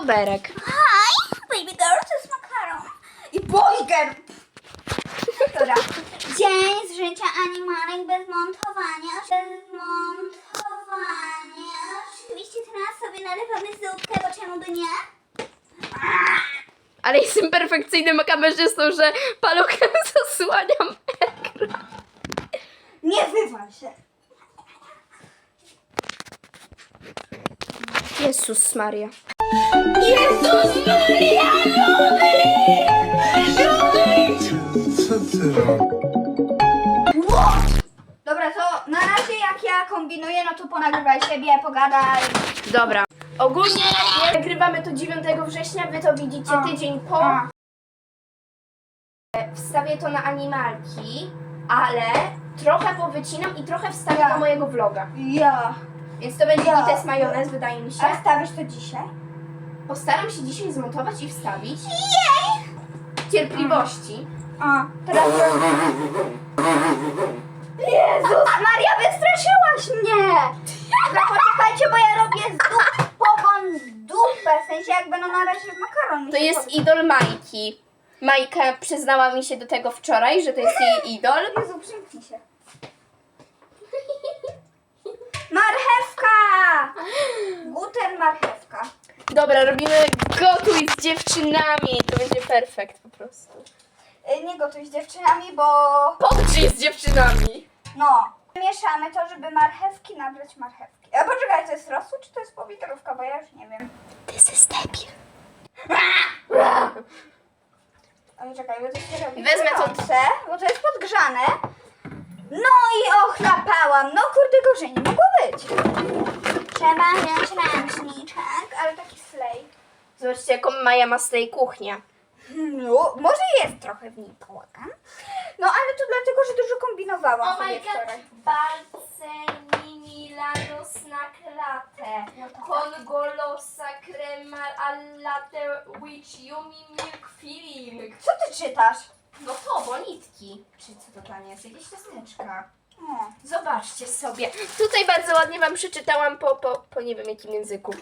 youtuberek. Hi, baby girl, to jest makaron. I boy girl. Dobra. Dzień z życia animalek bez montowania. Bez montowania. Oczywiście teraz sobie nalewamy zupkę, bo czemu by nie? Ale jestem perfekcyjnym kamerzystą, że paluchem zasłaniam ekran. Nie wywal się. Jezus Maria. Jezus Maria, Dobra, to na razie jak ja kombinuję, no to ponagrywaj siebie, pogadaj. Dobra. Ogólnie nagrywamy to 9 września, wy to widzicie A. tydzień po. A. Wstawię to na animalki, ale trochę powycinam i trochę wstawię Ja. do mojego vloga. Ja. Więc to będzie Ja. Gites majonez, wydaje mi się. A stawisz to dzisiaj? Postaram się dzisiaj zmontować i wstawić. Jej! Cierpliwości. A, teraz... Jezus Maria, wystraszyłaś mnie! Dobra, poczekajcie, bo ja robię z dup, pogon z dupę, w sensie jakby no na razie makaron. mi To się jest idol Majki. Majka przyznała mi się do tego wczoraj, że to jest jej idol. Jezu, przymknij się. Marchewka! Guten marchewka. Dobra, robimy gotuj z dziewczynami. To będzie perfekt po prostu. Y, Nie gotuj z dziewczynami, bo Pogotuj z dziewczynami. no. Mieszamy to, żeby marchewki nabrać marchewki. A poczekaj, to jest rosół czy to jest pomidorówka, bo ja już nie wiem. This is debil. Ale czekaj, bo to się robi Wezmę to- gorące, bo to jest podgrzane. No i ochlapałam. No kurde, gorzej nie mogło być. Trzeba taki slej. Zobaczcie, jaką Maja ma z tej kuchnię. No, może jest trochę w niej pałakam. No ale to dlatego, że dużo kombinowałam sobie wczoraj. Balseni Milano snack latte. Congolosa crema al latte with yummy milk filling. Co ty czytasz? No to, bonitki. Czy co to tam jest? Jakieś ciasteczka. O. Zobaczcie sobie. Tutaj bardzo ładnie wam przeczytałam po, po, po nie wiem jakim języku.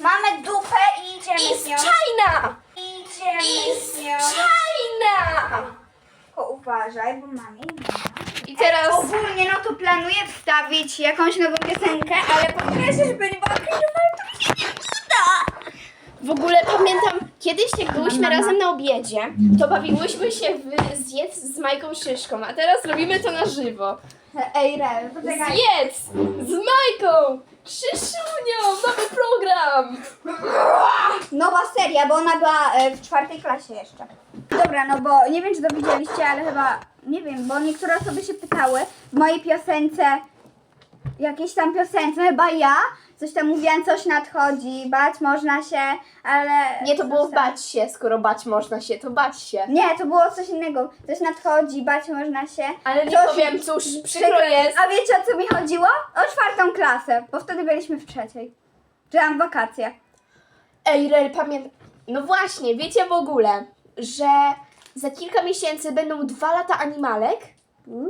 Mamy dupę i idziemy I z z nią. China! Idziemy I z z nią. China! Tylko uważaj, bo mamy. I teraz... Ogólnie no to planuję wstawić jakąś nową piosenkę, ale podkreślę, żeby nie była ale to mi się nie uda. W ogóle pamiętam, kiedyś jak byłyśmy razem na obiedzie, to bawiłyśmy się w zjedz z Majką Szyszką, a teraz robimy to na żywo. Ej, Rel, poczekaj. Zjedz z Majką Szyszunią! Mamy program! Nowa seria, bo ona była e, w czwartej klasie jeszcze. Dobra, no bo nie wiem, czy to widzieliście, ale chyba, nie wiem, bo niektóre osoby się pytały w mojej piosence, jakiejś tam piosence, chyba ja, coś tam mówiłam, coś nadchodzi, bać można się, ale... Nie, to było bać się, skoro bać można się, to bać się. Nie, to było coś innego. Coś nadchodzi, bać można się. Ale nie coś powiem, cóż, przykro jest. A wiecie o co mi chodziło? O czwartą klasę, bo wtedy byliśmy w trzeciej. Czy tam wakacje. Ej, Rel, pamiętam. No właśnie, wiecie w ogóle, że za kilka miesięcy będą dwa lata animalek? Uuu.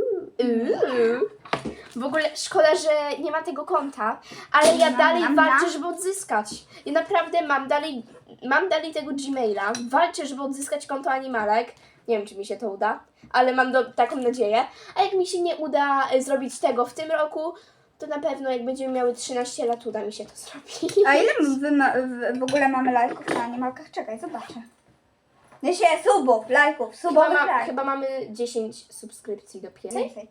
W ogóle szkoda, że nie ma tego konta, ale ja Miam, dalej miam, walczę, żeby odzyskać. Ja naprawdę mam dalej, mam dalej tego Gmaila, walczę, żeby odzyskać konto animalek. Nie wiem, czy mi się to uda, ale mam do, taką nadzieję. A jak mi się nie uda e, zrobić tego w tym roku, to na pewno jak będziemy miały 13 lat, uda mi się to zrobić. A ile wy ma, w, w ogóle mamy lajków na animalkach? Czekaj, zobaczę. Nie się subów, lajków, Chyba, subowych ma, lajków. chyba mamy 10 subskrypcji dopiero. Więcej.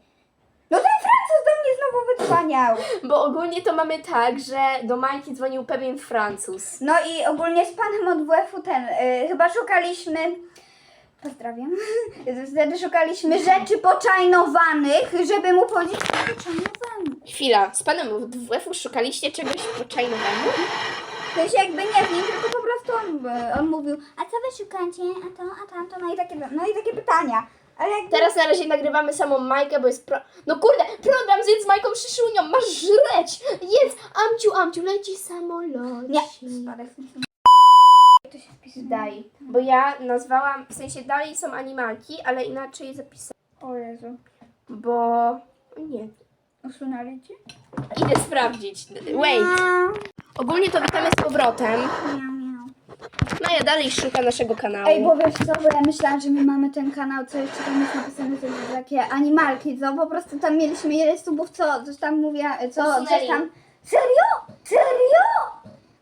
No ten Francuz do mnie znowu wydzwaniał. Bo ogólnie to mamy tak, że do Majki dzwonił pewien Francuz. No i ogólnie z panem od WF-u ten, y, chyba szukaliśmy, pozdrawiam, wtedy szukaliśmy rzeczy poczajnowanych, żeby mu powiedzieć, poczajnowanych. Chwila, z panem WF-u szukaliście czegoś poczajnowego? W sensie jakby nie w nim, tylko po prostu on, y, on mówił, a co wy szukacie, a to, a tamto, no i takie, no i takie pytania. Ale jakby... Teraz na razie nagrywamy samą Majkę, bo jest pro... No kurde, program zjedz z Majką Szyszunią, masz żreć! Jedz, Amciu, Amciu, leci samolot. Nie, spadek. To się wpisuje. Daj, bo ja nazwałam, w sensie dalej są animalki, ale inaczej zapisałam, O Jezu. bo... Nie, Usunęli cię? idę sprawdzić. Wait. Ogólnie to witamy z powrotem. Miau. Maja dalej szuka naszego kanału. Ej, bo wiesz co, bo ja myślałam, że my mamy ten kanał, co jeszcze tam jest napisane, to jest takie animalki, co? Po prostu tam mieliśmy ile subów, co? Coś tam mówię, co? Coś Usunęli. tam... Serio? Serio?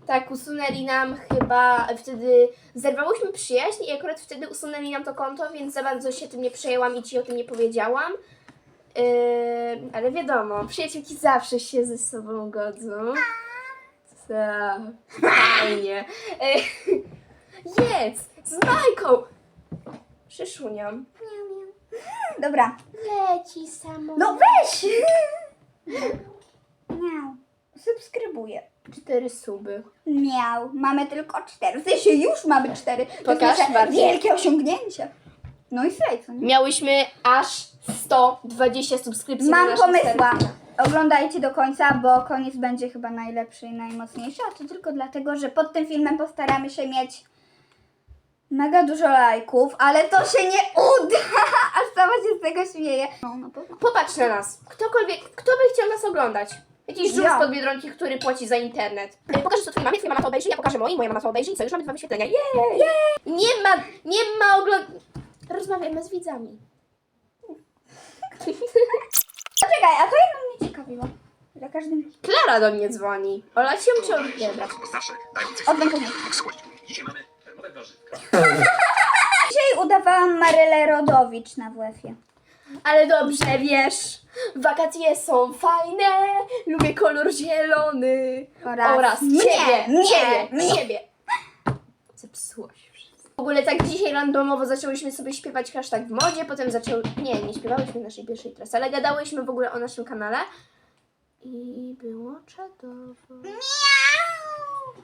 Tak, usunęli nam chyba wtedy. Zerwałyśmy przyjaźń i akurat wtedy usunęli nam to konto, więc za bardzo się tym nie przejęłam i ci o tym nie powiedziałam. Yy, ale wiadomo, przyjaciółki zawsze się ze sobą godzą. Tak, fajnie. Jedz z Majką! Przyszuniam. Dobra. Leci samo. No weź! Miau. Subskrybuję. Cztery suby. Miał. Mamy tylko cztery. W sensie już mamy cztery. To Pokaż jest nasze bardziej. wielkie osiągnięcie. No i slej, co nie? Miałyśmy aż 120 subskrypcji na Mam naszym pomysła. serwisie. Oglądajcie do końca, bo koniec będzie chyba najlepszy i najmocniejszy, a to tylko dlatego, że pod tym filmem postaramy się mieć mega dużo lajków, ale to się nie uda, aż sama się z tego śmieję. No, pewno. Popatrz na nas. Ktokolwiek, kto by chciał nas oglądać? Jakiś żółw Ja. z Biedronki, który płaci za internet. Pokażesz to twojej mamie, twoja mama to obejrzy, ja pokażę mojej, moja mama to obejrzy i co, już mamy dwa wyświetlenia. Jej! Nie ma, nie ma ogląd... Rozmawiamy z widzami. Poczekaj, a to jedno mnie ciekawiło. Za każdym... Klara do mnie dzwoni. Ola się odebrać. Starsze, dające Odwęk później. Słuchajcie, dzisiaj mamy darmowe warzywka. Dzisiaj udawałam Marylę Rodowicz na WF-ie. Ale dobrze, wiesz, wakacje są fajne, lubię kolor zielony. Oraz Oraz mnie, ciebie, mnie, ciebie, mnie. ciebie. Zepsułaś. W ogóle tak dzisiaj randomowo zaczęłyśmy sobie śpiewać hashtag w modzie, potem zaczęły... Nie, nie śpiewałyśmy naszej pierwszej trasy, ale gadałyśmy w ogóle o naszym kanale. I było czadowo.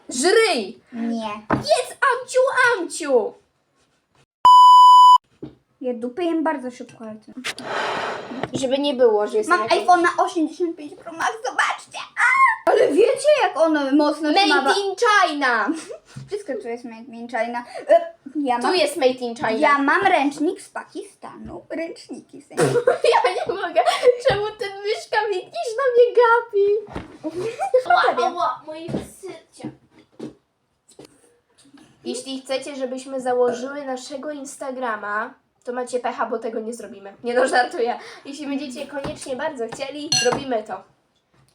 Żryj! Nie. Jedz, Amciu, Amciu! Ja dupy jem bardzo szybko, ale to... Żeby nie było, że jestem Mam iPhone na 85 Pro Max, zobaczcie! A! Ale wiecie, jak ono mocno trzyma... Made in China! Wszystko tu jest made in China. E, Ja Tu mam, jest Made in China. ja mam ręcznik z Pakistanu. Ręczniki w sensie. Ja nie mogę. Czemu ten myszka jakiś na mnie gapi? Ła, ła, moje sycie. Jeśli chcecie, żebyśmy założyły naszego Instagrama, to macie pecha, bo tego nie zrobimy. Nie no, żartuję. Jeśli będziecie koniecznie bardzo chcieli, zrobimy to.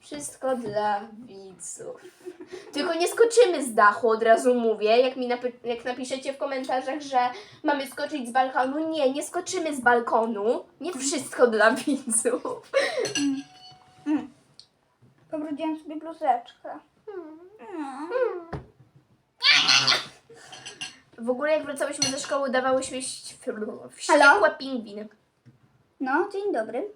Wszystko dla widzów. Tylko nie skoczymy z dachu, od razu mówię. Jak mi napy- jak napiszecie w komentarzach, że mamy skoczyć z balkonu. Nie, nie skoczymy z balkonu. Nie wszystko dla widzów. Pobrudziłam sobie bluzeczkę. W ogóle jak wracałyśmy ze szkoły, dawałyśmy wściekłe pingwiny. No, dzień dobry.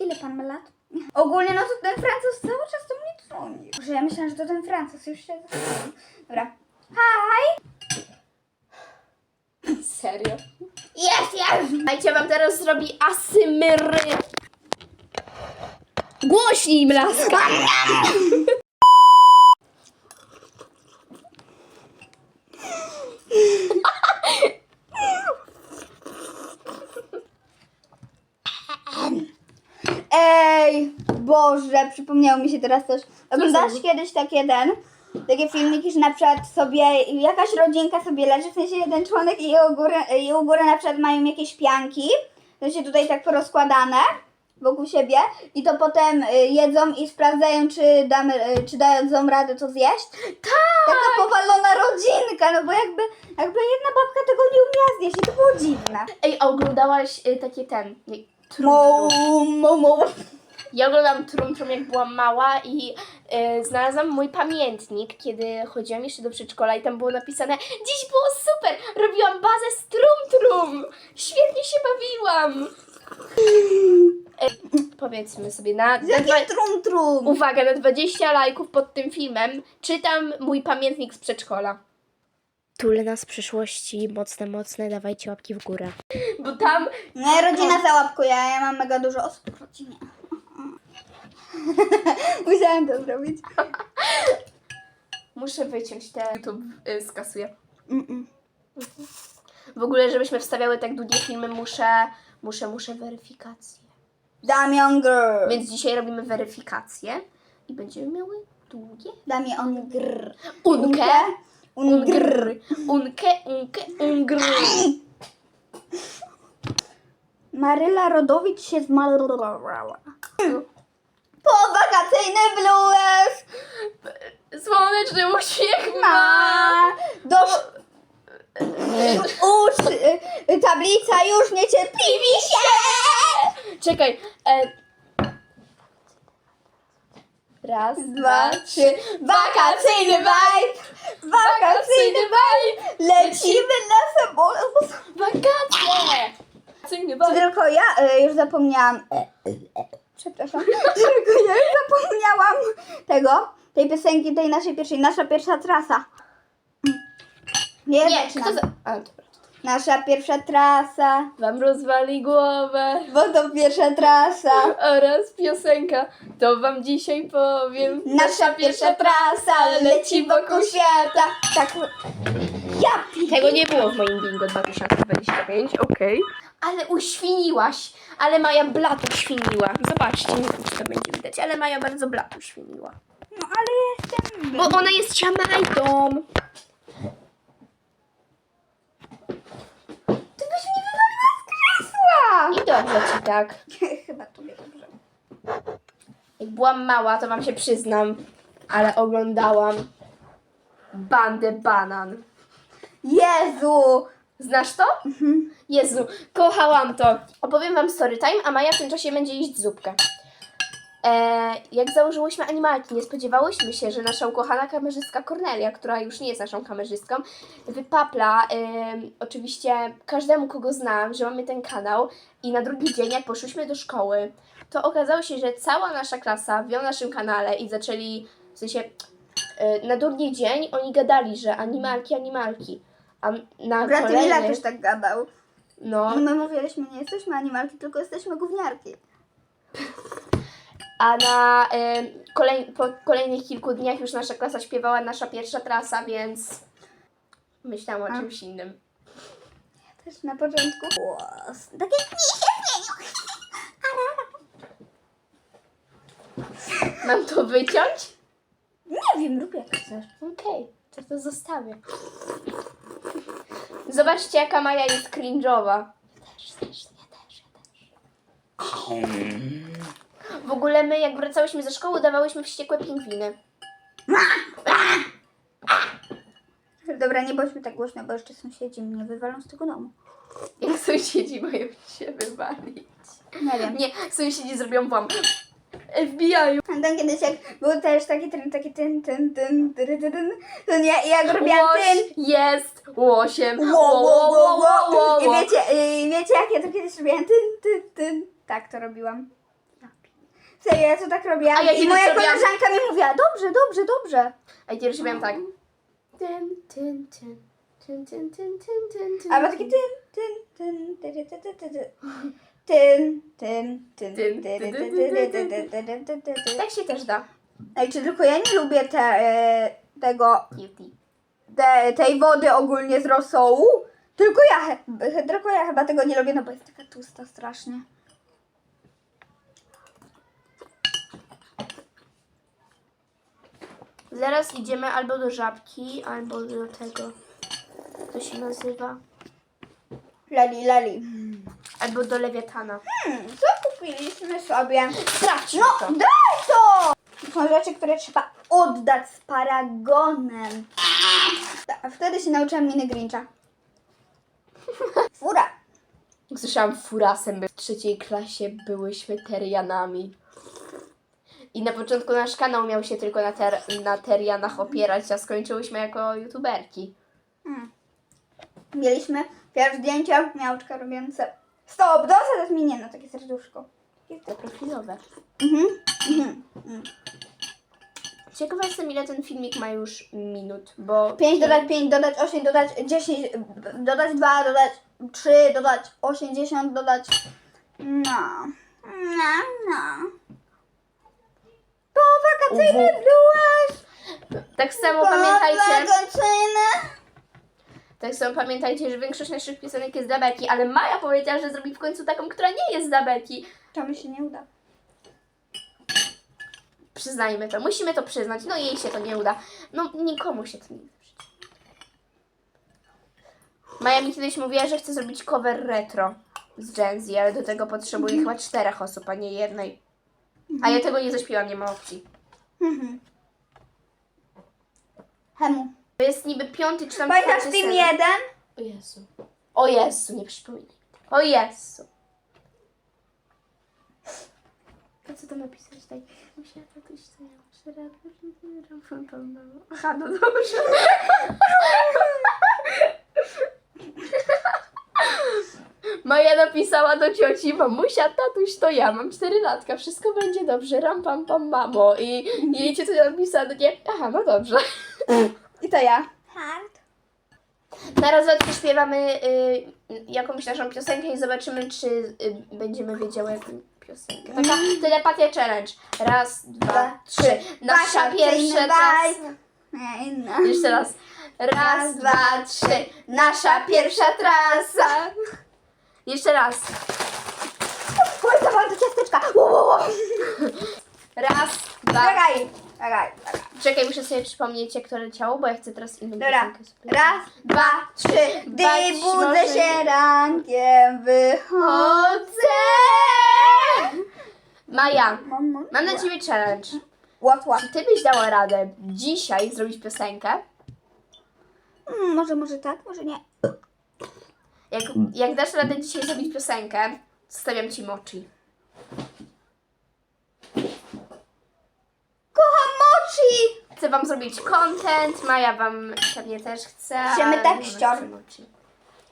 Ile pan ma lat? Ogólnie, no to ten Francuz cały czas do mnie dzwoni. Że ja myślałam, że to ten Francuz już się... Dobra. Hi! Serio? Jest, jest! Słuchajcie, wam teraz zrobi asymry. Głośnij, mlaska! Ej, Boże, przypomniało mi się teraz coś. Oglądasz kiedyś takie ten, takie filmiki, że na przykład sobie jakaś rodzinka sobie leży, w sensie jeden członek i u góry, i u góry na przykład mają jakieś pianki, w sensie tutaj tak porozkładane wokół siebie i to potem y, jedzą i sprawdzają, czy, damy, y, czy dadzą radę to zjeść. Tak! Taka powalona rodzinka, no bo jakby, jakby jedna babka tego nie umiała zjeść i to było dziwne. Ej, a oglądałaś y, takie ten... Trum, Mo, mo, mo. Ja oglądam Trum Trum jak byłam mała i y, znalazłam mój pamiętnik, kiedy chodziłam jeszcze do przedszkola i tam było napisane Dziś było super! Robiłam bazę z Trum Trum! Świetnie się bawiłam! Y, powiedzmy sobie, na, na dwa, Jakie trum trum. uwaga, na 20 lajków pod tym filmem czytam mój pamiętnik z przedszkola. Tulna z przyszłości, mocne, mocne, dawajcie łapki w górę. Bo tam No, rodzina załapkuje, a ja mam mega dużo osób w rodzinie. Musiałem to zrobić. muszę wyciąć te YouTube y, skasuję. Mm-mm. W ogóle, żebyśmy wstawiały tak długie filmy, muszę, muszę, muszę weryfikację. Damian Girl. Więc dzisiaj robimy weryfikację i będziemy miały Długie? On grr. Unkę. Ungr. Unkę, unkę, ungr. Maryla Rodowicz się zmalowała. Po wakacyjny blues Słoneczny uśmiech ma. do... Ucz, tablica już niecierpliwi się! Czekaj. E... Raz, Dwa, trzy, wakacyjny vibe! Wakacyjny vibe! Lecimy na samolot! Wakacje! Bal. tylko ja y, już zapomniałam. Przepraszam. tylko ja już zapomniałam tego, tej piosenki, tej naszej pierwszej, nasza pierwsza trasa. Nie, Nie, kto za... A, dobra. Nasza pierwsza trasa, Wam rozwali głowę bo to pierwsza trasa. oraz piosenka. To wam dzisiaj powiem. Nasza pierwsza trasa leci wokół świata. Tak. Ja pi- Tego nie było w moim bingo 2025, okej. Ale uświniłaś. Ale Maja blato świniła. Zobaczcie, nie wiem, czy to będzie widać, ale Maja bardzo blato świniła. No ale jestem. Bo ona jest siamajdą. Ty byś mnie wywaliła z krzesła! I dobrze ci tak. Chyba tobie dobrze. Jak byłam mała, to wam się przyznam, ale oglądałam Bandę Banan. Jezu! Znasz to? Jezu, kochałam to. Opowiem wam story time, a Maja w tym czasie będzie jeść zupkę. E, jak założyłyśmy animalki, nie spodziewałyśmy się, że nasza ukochana kamerzystka Cornelia, która już nie jest naszą kamerzystką, wypapla em, oczywiście każdemu, kogo znam, że mamy ten kanał i na drugi dzień, jak poszłyśmy do szkoły, to okazało się, że cała nasza klasa wie o naszym kanale i zaczęli, w sensie e, na drugi dzień oni gadali, że animalki, animalki. A na Brat kolejny... Emila też tak gadał. No, My mówiliśmy, nie jesteśmy animalki, tylko jesteśmy gówniarki. a na em, kolej, po kolejnych kilku dniach już nasza klasa śpiewała nasza pierwsza trasa, więc myślałam o A. czymś innym. Też na początku. Głos. Tak jak mi się zmienił. Mam to wyciąć? Nie wiem, rób jak chcesz. Okej, to to zostawię. Zobaczcie, jaka Maja jest cringe'owa. Ja też, też, ja też, ja też. W ogóle my, jak wracałyśmy ze szkoły, dawałyśmy wściekłe pingwiny. Dobra, nie bądźmy tak głośno, bo jeszcze sąsiedzi mnie wywalą z tego domu. Jak sąsiedzi mają się wywalić. Nie wiem. Nie, sąsiedzi zrobią wam. FBI. Pamiętam kiedyś, jak był też taki ten, taki ten, ten, ten, ten, ten, ten, nie, i jak robiłam ten, jest łosiem. Wo, wo, wo, wo. wo, I wo. wiecie, i wiecie jak ja to kiedyś robiłam? Tyn, tyn, tyn. Tak to robiłam. Serio, ja to tak robiłam. A ja I kiedyś moja robiłam- koleżanka mi mówiła, dobrze, dobrze, dobrze. A ja kiedyś robiłam tak. Tyn, tyn, tyn. Tyn, tyn, tyn, tyn, tyn, tyn. Albo taki tyn, tyn, tyn, ty, ty, ty, ty, ty, ty. Tyn, tyn, tyn, Tyn, ty, ty, ty, ty, ty, ty, ty, ty, ty, ty, ty, ty, ty. Tak się też da. Ej, czy tylko ja nie lubię te, e, tego, Cutie. te, tej wody ogólnie z rosołu? Tylko ja, he- tylko ja chyba tego nie lubię, no bo jest taka tłusta strasznie. Zaraz idziemy albo do żabki, albo do tego. To się nazywa. Lali, lali. Albo do lewiatana. Hmm, co kupiliśmy sobie? Sprawdźmy No, to. daj to! To są rzeczy, które trzeba oddać z paragonem. A wtedy się nauczyłam miny Grincha. Fura. Jak Słyszałam furasem, by w trzeciej klasie byłyśmy terianami. I na początku nasz kanał miał się tylko na, ter, na terianach opierać, a skończyłyśmy jako youtuberki. Hmm. Mieliśmy pierwsze zdjęcia, miałczka robiące. Stop, dosyć minie, no takie serduszko. To profilowe. Mhm. Mhm. mhm. Ciekawa jestem, ile ten filmik ma już minut, bo... 5 dodać 5, dodać 8, dodać 10, b- dodać 2, dodać 3, dodać 80, dodać. No. No, no. Po wakacyjny byłeś! Tak samo pamiętajcie, Wakacyjny! Tak samo pamiętajcie, że większość naszych piosenek jest dla Beki, ale Maja powiedziała, że zrobi w końcu taką, która nie jest dla Beki. To mi się nie uda. Przyznajmy to. Musimy to przyznać. No jej się to nie uda. No nikomu się to nie uda. Maja mi kiedyś mówiła, że chce zrobić cover retro z Gen Z, ale do tego potrzebuje chyba czterech osób, a nie jednej. A ja tego nie zaśpiewam, nie ma opcji. Mhm. Hemu. To jest niby piąty czy tam Pamiętasz czwarty Team sezon. 1? O Jezu. O Jezu, nie przypominaj. O Jezu. A co tam napisać? Daj. Musiała tatuś co ja muszę Aha, no dobrze. Maja napisała do cioci, mamusia, tatuś to ja, mam 4 latka, wszystko będzie dobrze, ram pam pam mamo. I jej ciocia napisała takie, aha, no dobrze. I to ja. Hard. Teraz właśnie śpiewamy y, jakąś naszą piosenkę i zobaczymy, czy y, będziemy wiedziały jaką piosenkę. Taka telepatia challenge. Raz, dwa, trzy. Nasza Wasza pierwsza trasa. Nie, inna. Jeszcze raz. Raz, dwa, trzy. Nasza pierwsza trasa. Jeszcze raz. Kurczę, mam do ciasteczka. Raz, dwa. Czekaj. Czekaj, czekaj. Czekaj, muszę sobie przypomnieć, jak to leciało, bo ja chcę teraz inną Dobra. piosenkę sobie. Raz, dwa, trzy. Gdy Bać budzę może- się rankiem, wychodzę. Chodzę! Maja, Mam, na ciebie challenge. What, what? Czy ty byś dała radę dzisiaj zrobić piosenkę? Mm, może, może tak, może nie. Jak, jak dasz radę dzisiaj zrobić piosenkę, stawiam ci mochi. Kocham mochi! Chcę wam zrobić content, Maja wam pewnie też chce. Piszemy ale tekścior. nie ma mochi.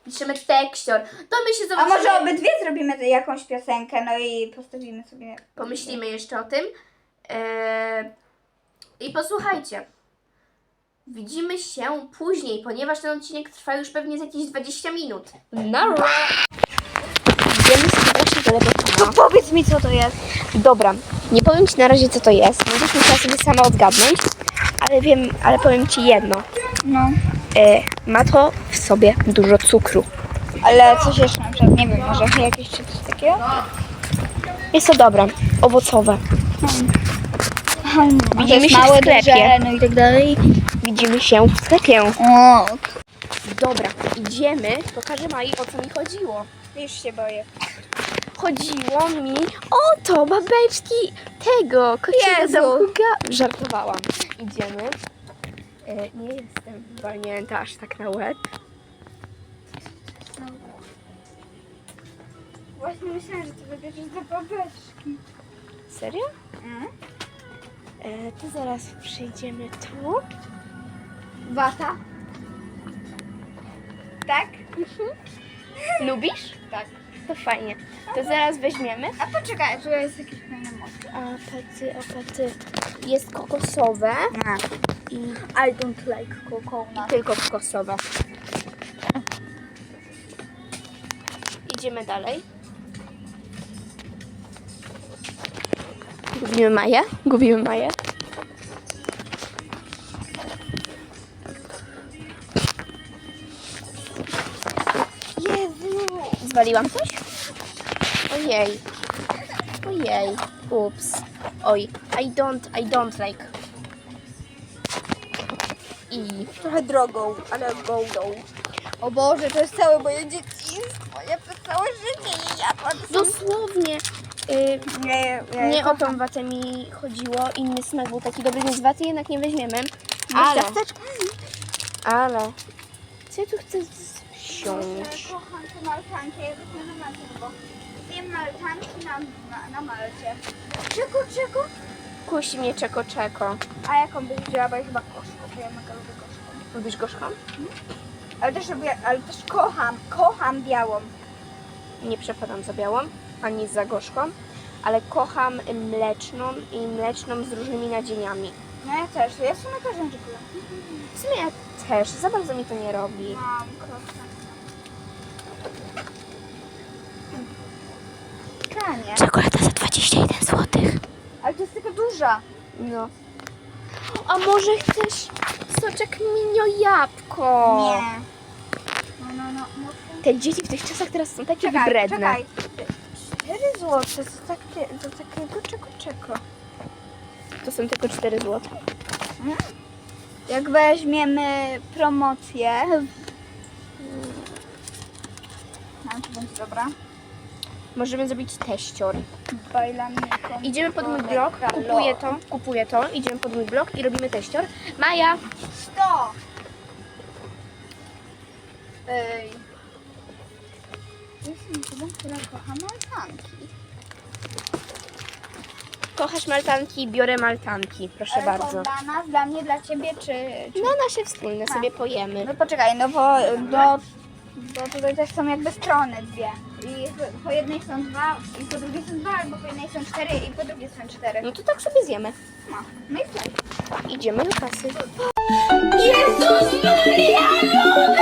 Piszemy tekścior. To my się A zobaczymy. może obydwie zrobimy jakąś piosenkę, no i postawimy sobie. Pomyślimy jeszcze o tym. Eee, I posłuchajcie. Widzimy się później, ponieważ ten odcinek trwa już pewnie z jakieś 20 minut. Idziemy powiedz mi, co to jest. Dobra, nie powiem Ci na razie co to jest. Będziesz musiała sobie sama odgadnąć, ale wiem, ale powiem Ci jedno. No. E, ma to w sobie dużo cukru. Ale coś jeszcze na przykład, nie wiem, może jakieś czy coś takiego? Jest to dobre, owocowe. Widzimy się w małe, sklepie. duże, no i tak dalej. Widzimy się w sklepie. O, Dobra, idziemy. Pokażę Mai o co mi chodziło. już się boję. Chodziło mi o to, babeczki tego, kociego Jezu. zamkuga. Żartowałam. Idziemy. E, nie jestem walnięta aż tak na łeb. Właśnie myślałam, że ty wybierzesz do babeczki. Serio? Mm. E, to zaraz przejdziemy tu. Wata? Tak? Lubisz? Tak. To fajnie. To zaraz weźmiemy. A poczekaj, tu jest jakieś fajne mocy. Apaty, apaty. Jest kokosowe i I don't like coconut. tylko kokosowe. Idziemy dalej. Gubimy Maję? Gubimy Maję. Jezu! Zwaliłam coś? Ojej. Ojej. Ups. Oj. I don't, I don't like. I Trochę drogą, ale goldą. O Boże, to jest całe moje dzieciństwo. Ja przez całe życie nie jadłam. dosłownie y, Nie, nie o tą watę mi chodziło. Inny smak był taki dobry, więc waty jednak nie weźmiemy. Ale. Ale, ale. Co ja tu chcę Kocham te maltanki, ja już nie Malcie, bo wiem maltanki na, na, na Malcie. Czego, czego? Kusi mnie czeko czeko. A jaką byś wzięła, bo ja chyba koszko, bo ja mega lubię koszko. Lubisz gorzką? Ale też, lubię, ale też kocham, kocham białą. Nie przepadam za białą, ani za gorzką, ale kocham mleczną i mleczną z różnymi nadzieniami. No ja też, ja w sumie też lubię. W sumie ja też, za bardzo mi to nie robi. Mam kocham. Kanie. Czekolada za 21 zł. Ale to jest taka duża. No. A może chcesz soczek minio jabłko? Nie. No, no, no. Te dzieci w tych czasach teraz są takie Czekaj, wybredne. czekaj. 4 złote to, takie, to takiego czego czego. to są tylko 4 zł. Jak weźmiemy promocję. Będzie dobra. Możemy zrobić teścior. Idziemy pod mój blok, kupuję to, kupuję to, idziemy pod mój blok i robimy teścior. Maja, 100! Ej. Jestem osobą, która kocha maltanki. kochasz maltanki, biorę maltanki, proszę Ale bardzo. dla nas, dla mnie, dla ciebie, czy... czy... No nasze wspólne sobie pojemy. No poczekaj, no bo do, bo tutaj też są jakby strony dwie. I po jednej są dwa, i po drugiej są dwa, albo po jednej są cztery, i po drugiej są cztery. No to tak sobie zjemy. No, no i fajnie. Idziemy do kasy. Jezus Maria!